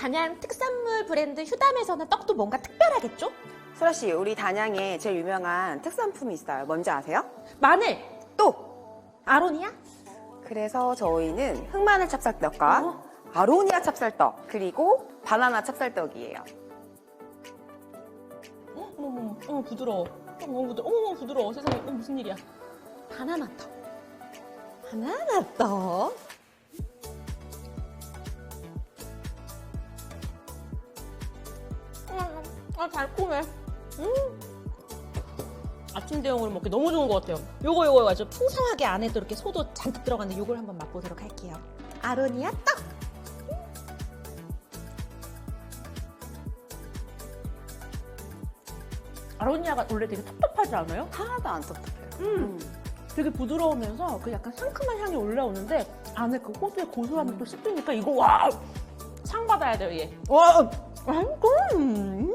단양 특산물 브랜드 휴담에서는 떡도 뭔가 특별하겠죠? 소라 씨, 우리 단양에 제일 유명한 특산품이 있어요. 뭔지 아세요? 마늘, 또! 아로니아? 그래서 저희는 흑마늘 찹쌀떡과 어? 아로니아 찹쌀떡, 그리고 바나나 찹쌀떡이에요. 어머, 어머, 어머, 부드러워. 어머, 어머, 부드러워. 어머, 부드러워. 세상에, 어, 무슨 일이야. 바나나 떡. 바나나 떡? 아, 달콤해. 음. 아침 대용으로 먹기 너무 좋은 것 같아요. 요거, 요거, 아주 풍성하게 안에도 이렇게 소도 잔뜩 들어갔는데 요걸 한번 맛보도록 할게요. 아로니아 떡! 아로니아가 원래 되게 텁텁하지 않아요? 하나도 안 텁텁해요. 음. 되게 부드러우면서 그 약간 상큼한 향이 올라오는데 안에 그 호두의 고소함이 또 씹히니까 이거 와! 상 받아야 돼요, 얘. 와! 아이고! 음.